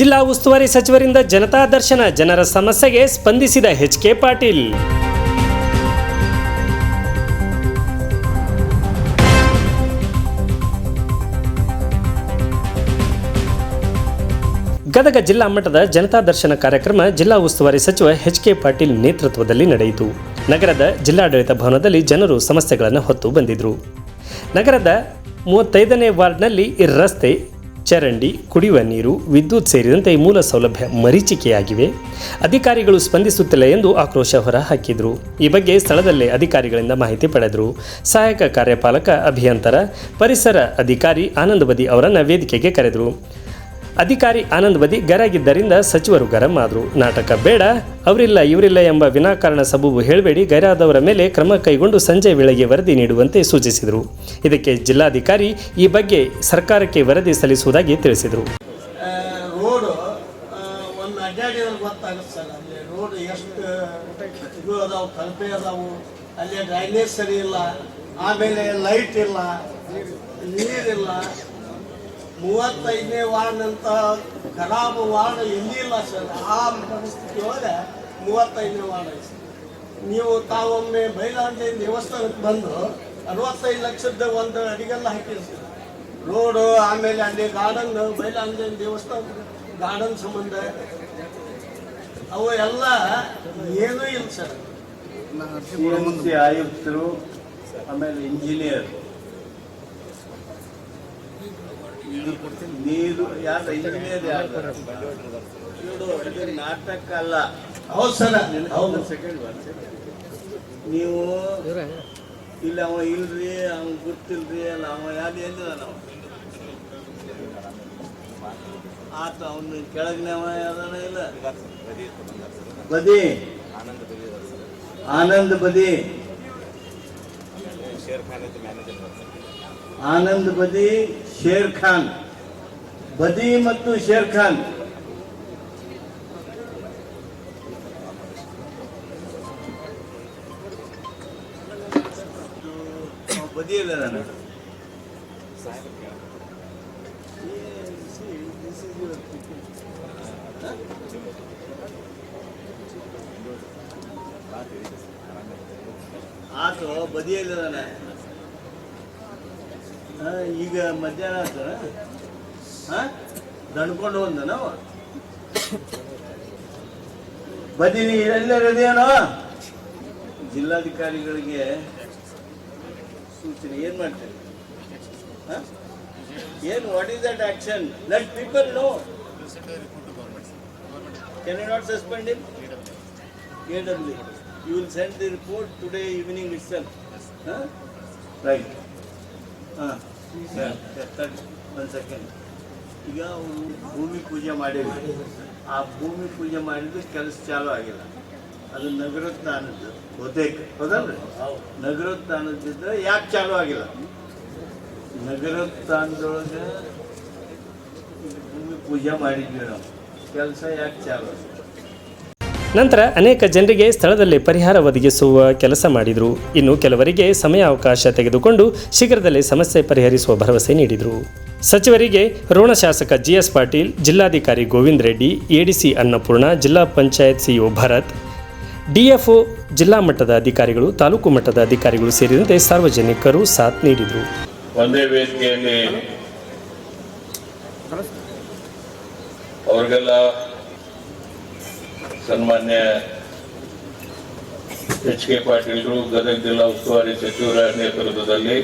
ಜಿಲ್ಲಾ ಉಸ್ತುವಾರಿ ಸಚಿವರಿಂದ ಜನತಾ ದರ್ಶನ ಜನರ ಸಮಸ್ಯೆಗೆ ಸ್ಪಂದಿಸಿದ ಎಚ್ ಕೆ ಪಾಟೀಲ್. ಗದಗ ಜಿಲ್ಲಾ ಮಟ್ಟದ ಜನತಾ ದರ್ಶನ ಕಾರ್ಯಕ್ರಮ ಜಿಲ್ಲಾ ಉಸ್ತುವಾರಿ ಸಚಿವ ಎಚ್ ಕೆ ಪಾಟೀಲ್ ನೇತೃತ್ವದಲ್ಲಿ ನಡೆಯಿತು. ನಗರದ ಜಿಲ್ಲಾಡಳಿತ ಭವನದಲ್ಲಿ ಜನರು ಸಮಸ್ಯೆಗಳನ್ನು ಹೊತ್ತು ಬಂದಿದ್ರು. ನಗರದ ಮೂವತ್ತೈದನೇ ವಾರ್ಡ್ನಲ್ಲಿ ಈ ರಸ್ತೆ ಚರಂಡಿ, ಕುಡಿಯುವ ನೀರು, ವಿದ್ಯುತ್ ಸೇರಿದಂತೆ ಮೂಲ ಸೌಲಭ್ಯ ಮರೀಚಿಕೆಯಾಗಿವೆ. ಅಧಿಕಾರಿಗಳು ಸ್ಪಂದಿಸುತ್ತಿಲ್ಲ ಎಂದು ಆಕ್ರೋಶ ಹೊರಹಾಕಿದರು. ಈ ಬಗ್ಗೆ ಸ್ಥಳದಲ್ಲೇ ಅಧಿಕಾರಿಗಳಿಂದ ಮಾಹಿತಿ ಪಡೆದರು. ಸಹಾಯಕ ಕಾರ್ಯಪಾಲಕ, ಅಭಿಯಂತರ, ಪರಿಸರ ಅಧಿಕಾರಿ ಆನಂದ್ ಬದಿ ಅವರನ್ನು ವೇದಿಕೆಗೆ ಕರೆದರು. ಅಧಿಕಾರಿ ಆನಂದ್ ಬದಿ ಗರಾಗಿದ್ದರಿಂದ ಸಚಿವರು ಗರಂ ಆದರು. ನಾಟಕ ಬೇಡ, ಅವರಿಲ್ಲ ಇವರಿಲ್ಲ ಎಂಬ ವಿನಾಕಾರಣ ಸಬೂಬು ಹೇಳಬೇಡಿ, ಗೈರಾದವರ ಮೇಲೆ ಕ್ರಮ ಕೈಗೊಂಡು ಸಂಜೆ ವೇಳೆಗೆ ವರದಿ ನೀಡುವಂತೆ ಸೂಚಿಸಿದರು. ಇದಕ್ಕೆ ಜಿಲ್ಲಾಧಿಕಾರಿ ಈ ಬಗ್ಗೆ ಸರ್ಕಾರಕ್ಕೆ ವರದಿ ಸಲ್ಲಿಸುವುದಾಗಿ ತಿಳಿಸಿದರು. ಆಮೇಲೆ ಲೈಟ್ ಇಲ್ಲ, ನೀರಿಲ್ಲ. ಮೂವತ್ತೈದನೇ ವಾರ್ಡ್ನಂತ ಖರಾಬ್ ವಾರ್ಡ್ ಎಲ್ಲಿಲ್ಲ ಸರ್? ಆ ಪರಿಸ್ಥಿತಿ ಒಳಗೆ ಮೂವತ್ತೈದನೇ ವಾರ್ಡ್ ಐತೆ ನೀವು ತಾವೊಮ್ಮೆ ಬೈಲಾಂಜಿ ದೇವಸ್ಥಾನಕ್ಕೆ ಬಂದು ಅರವತ್ತೈದು ಲಕ್ಷದ ಒಂದು ಅಡಿಗೆಲ್ಲ ಹಾಕಿರಿ ಸರ್. ರೋಡು, ಆಮೇಲೆ ಅಲ್ಲಿ ಗಾರ್ಡನ್ ಬೈಲಾಂಜೇನ ದೇವಸ್ಥಾನ ಗಾರ್ಡನ್ ಸಂಬಂಧ. ಅವು ಎಲ್ಲ ಏನೂ ಇಲ್ಲ ಸರ್. ಆಯುಕ್ತರು, ಆಮೇಲೆ ಇಂಜಿನಿಯರ್ ನೀರು ಯಾರು ಇಂಜಿನಿಯರ್ ಯಾರು? ಇದು ನಾಟಕ ಅಲ್ಲ ಹೌದು. ಸರ್ ಹೌದು ನೀವು ಇಲ್ಲ ಅವ ಇಲ್ರಿ ಅವ ಗೊತ್ತಿಲ್ರಿ ಅಲ್ಲ ಅವ ಯಾರು ಏನಿಲ್ಲ ನಾವು. ಆತ ಅವನು ಕೆಳಗಿನವ ಯಾವ್ದಾನ ಇಲ್ಲ. ಬದಿ. ಆನಂದ್ ಬದಿ. ಆನಂದ್ ಬದಿ. ಶೇರ್ ಖಾನ್. ಬದಿ ಮತ್ತು ಶೇರ್ ಖಾನ್. ಬದಿಯಲ್ಲ ಬದಿ ನಾನು. ಆತು ಬದಿಯಲ್ಲಿ ಅದಾನೆ ಈಗ ಮಧ್ಯಾಹ್ನ ಆತ ಹಾಂ? ದಣ್ಕೊಂಡು ಬಂದ ನಾವು? ಬದಿ ನೀ ಎಲ್ಲರದೇನೋ ಜಿಲ್ಲಾಧಿಕಾರಿಗಳಿಗೆ ಸೂಚನೆ, ಏನ್ ಮಾಡ್ತೀರಿ? ಹಾಂ? ಏನು what is that action let people no can not suspend a KW. You will send the report today evening itself. Huh? Right. ಹಾಂ ಒಂದು ಸೆಕೆಂಡ್ ಈಗ ಭೂಮಿ ಪೂಜೆ ಮಾಡಿದ್ವಿ ಆ ಭೂಮಿ ಪೂಜೆ ಮಾಡಿದ್ದು ಕೆಲಸ ಚಾಲೂ ಆಗಿಲ್ಲ. ಅದು ನಗರೋತ್ಥಾನದ್ದು. ಬಹುತೇಕ. ಹೌದಲ್ರಿ? ನಗರೋತ್ಥಾನದಿದ್ರೆ ಯಾಕೆ ಚಾಲೂ ಆಗಿಲ್ಲ? ನಗರೋತ್ಥಾನದೊಳಗೆ ಭೂಮಿ ಪೂಜೆ ಮಾಡಿದ್ವಿ ನಾವು. ಕೆಲಸ ಯಾಕೆ ಚಾಲೂ? ಆಗಿಲ್ಲ ನಂತರ ಅನೇಕ ಜನರಿಗೆ ಸ್ಥಳದಲ್ಲಿ ಪರಿಹಾರ ಒದಗಿಸುವ ಕೆಲಸ ಮಾಡಿದರು. ಇನ್ನು ಕೆಲವರಿಗೆ ಸಮಯಾವಕಾಶ ತೆಗೆದುಕೊಂಡು ಶೀಘ್ರದಲ್ಲೇ ಸಮಸ್ಯೆ ಪರಿಹರಿಸುವ ಭರವಸೆ ನೀಡಿದರು. ಸಚಿವರಿಗೆ ರೋಣ ಶಾಸಕ ಜಿಎಸ್ ಪಾಟೀಲ್, ಜಿಲ್ಲಾಧಿಕಾರಿ ಗೋವಿಂದ್ ರೆಡ್ಡಿ, ಎಡಿಸಿ ಅನ್ನಪೂರ್ಣ, ಜಿಲ್ಲಾ ಪಂಚಾಯತ್ ಸಿಇಒ ಭರತ್, ಡಿಎಫ್ಒ ಜಿಲ್ಲಾ ಮಟ್ಟದ ಅಧಿಕಾರಿಗಳು, ತಾಲೂಕು ಮಟ್ಟದ ಅಧಿಕಾರಿಗಳು ಸೇರಿದಂತೆ ಸಾರ್ವಜನಿಕರು ಸಾಥ್ ನೀಡಿದರು. ಒಂದೇ ವೇದಿಕೆಯಲ್ಲಿ ಅವ್ರಿಗೆಲ್ಲ ಸನ್ಮಾನ್ಯ ಎಚ್ ಕೆ ಪಾಟೀಲ್ರು ಗದಗ ಜಿಲ್ಲಾ ಉಸ್ತುವಾರಿ ಸಚಿವರ ನೇತೃತ್ವದಲ್ಲಿ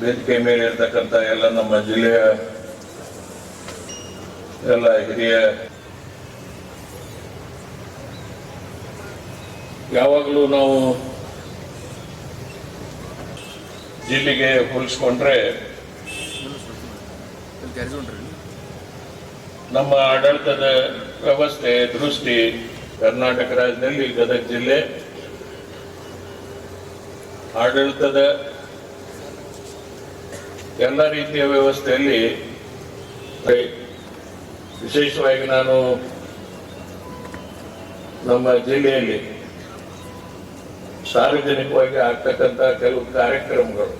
ವೇದಿಕೆ ಮೇಲೆ ಇರತಕ್ಕಂತ ಎಲ್ಲ ನಮ್ಮ ಜಿಲ್ಲೆಯ ಎಲ್ಲ ಹಿರಿಯ ಯಾವಾಗಲೂ ನಾವು ಜಿಲ್ಲೆಗೆ ಹೋಲಿಸ್ಕೊಂಡ್ರೆ ನಮ್ಮ ಆಡಳಿತದ ವ್ಯವಸ್ಥೆ, ದೃಷ್ಟಿ ಕರ್ನಾಟಕ ರಾಜ್ಯದಲ್ಲಿ, ಗದಗ ಜಿಲ್ಲೆ. ಆಡಳಿತದ ಎಲ್ಲ ರೀತಿಯ ವ್ಯವಸ್ಥೆಯಲ್ಲಿ ವಿಶೇಷವಾಗಿ ನಾನು ನಮ್ಮ ಜಿಲ್ಲೆಯಲ್ಲಿ ಸಾರ್ವಜನಿಕವಾಗಿ ಆಗ್ತಕ್ಕಂಥ ಕೆಲವು ಕಾರ್ಯಕ್ರಮಗಳು.